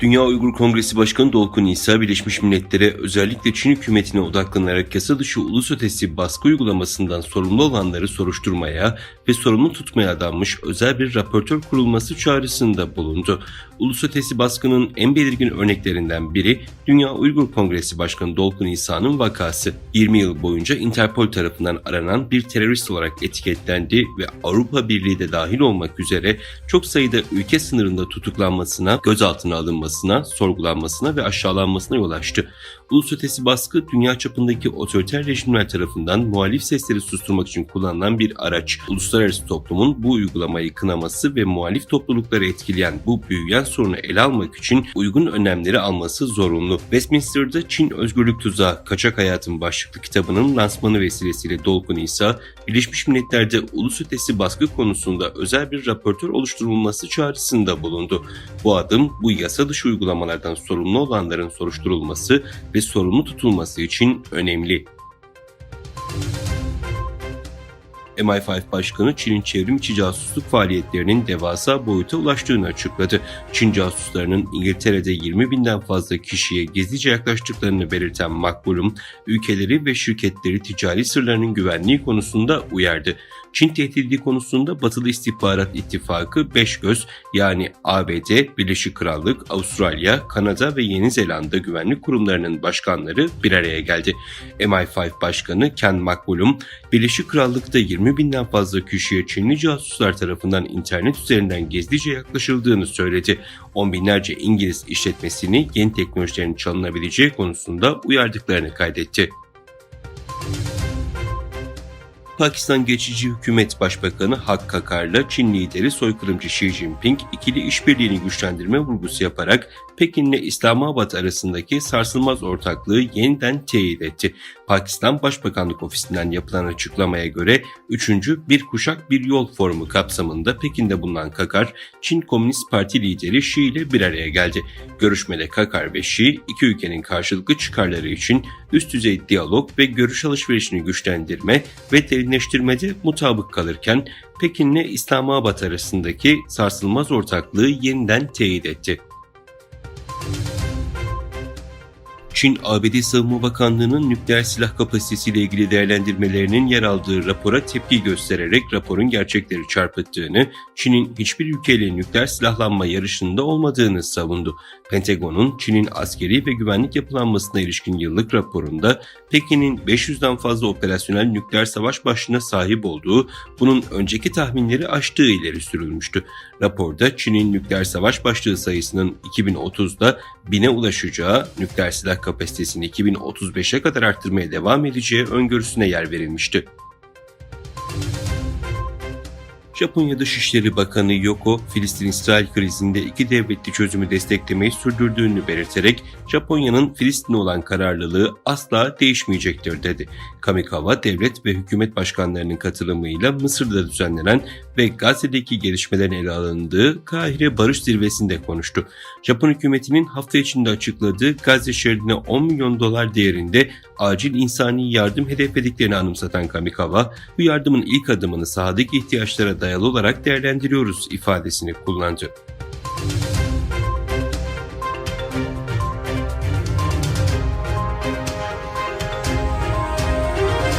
Dünya Uygur Kongresi Başkanı Dolkun İsa, Birleşmiş Milletler'e özellikle Çin hükümetine odaklanarak yasa dışı ulus ötesi baskı uygulamasından sorumlu olanları soruşturmaya ve sorumlu tutmaya adanmış özel bir raportör kurulması çağrısında bulundu. Ulus ötesi baskının en belirgin örneklerinden biri Dünya Uygur Kongresi Başkanı Dolkun İsa'nın vakası. 20 yıl boyunca Interpol tarafından aranan bir terörist olarak etiketlendi ve Avrupa Birliği de dahil olmak üzere çok sayıda ülke sınırında tutuklanmasına, gözaltına alınmasına, sorgulanmasına ve aşağılanmasına yol açtı. Ulus ötesi baskı dünya çapındaki otoriter rejimler tarafından muhalif sesleri susturmak için kullanılan bir araç. Uluslararası toplumun bu uygulamayı kınaması ve muhalif toplulukları etkileyen bu büyüyen sorunu ele almak için uygun önlemleri alması zorunlu. Westminster'da Çin Özgürlük Tuzağı Kaçak Hayatın başlıklı kitabının lansmanı vesilesiyle Dolkun İsa, Birleşmiş Milletler'de ulus ötesi baskı konusunda özel bir raportör oluşturulması çağrısında bulundu. Bu adım bu yasa dışı uygulamalardan sorumlu olanların soruşturulması ve sorumlu tutulması için önemli. MI5 Başkanı Çin'in çevrim içi casusluk faaliyetlerinin devasa boyuta ulaştığını açıkladı. Çin casuslarının İngiltere'de 20 binden fazla kişiye gizlice yaklaştıklarını belirten Makbulum, ülkeleri ve şirketleri ticari sırlarının güvenliği konusunda uyardı. Çin tehdidi konusunda Batılı İstihbarat İttifakı 5 göz yani ABD, Birleşik Krallık, Avustralya, Kanada ve Yeni Zelanda güvenlik kurumlarının başkanları bir araya geldi. MI5 Başkanı Ken McCollum, Birleşik Krallık'ta 20 binden fazla kişiye Çinli casuslar tarafından internet üzerinden gizlice yaklaşıldığını söyledi. On binlerce İngiliz işletmesini yeni teknolojilerin çalınabileceği konusunda uyardıklarını kaydetti. Pakistan Geçici Hükümet Başbakanı Hak Kakar'la Çin lideri soykırımcı Xi Jinping ikili işbirliğini güçlendirme vurgusu yaparak Pekin ile İslamabad arasındaki sarsılmaz ortaklığı yeniden teyit etti. Pakistan Başbakanlık Ofisi'nden yapılan açıklamaya göre 3. Bir Kuşak Bir Yol Forumu kapsamında Pekin'de bulunan Kakar, Çin Komünist Parti lideri Xi ile bir araya geldi. Görüşmede Kakar ve Xi, iki ülkenin karşılıklı çıkarları için üst düzey diyalog ve görüş alışverişini güçlendirme ve derinleştirmede mutabık kalırken Pekin ile İslamabad arasındaki sarsılmaz ortaklığı yeniden teyit etti. Çin, ABD Savunma Bakanlığı'nın nükleer silah kapasitesiyle ilgili değerlendirmelerinin yer aldığı rapora tepki göstererek raporun gerçekleri çarpıttığını, Çin'in hiçbir ülkeyle nükleer silahlanma yarışında olmadığını savundu. Pentagon'un Çin'in askeri ve güvenlik yapılanmasına ilişkin yıllık raporunda Pekin'in 500'den fazla operasyonel nükleer savaş başlığına sahip olduğu, bunun önceki tahminleri aştığı ileri sürülmüştü. Raporda Çin'in nükleer savaş başlığı sayısının 2030'da 1000'e ulaşacağı, nükleer silah kapasitesini 2035'e kadar arttırmaya devam edeceği öngörüsüne yer verilmişti. Japonya Dışişleri Bakanı Yoko, Filistin-İsrail krizinde iki devletli çözümü desteklemeyi sürdürdüğünü belirterek Japonya'nın Filistin'e olan kararlılığı asla değişmeyecektir dedi. Kamikawa, devlet ve hükümet başkanlarının katılımıyla Mısır'da düzenlenen ve Gazze'deki gelişmelerin ele alındığı Kahire Barış Zirvesi'nde konuştu. Japon hükümetinin hafta içinde açıkladığı Gazze şeridine 10 milyon dolar değerinde acil insani yardım hedeflediklerini anımsatan Kamikawa, bu yardımın ilk adımını sahadaki ihtiyaçlara dayalı olarak değerlendiriyoruz ifadesini kullandı.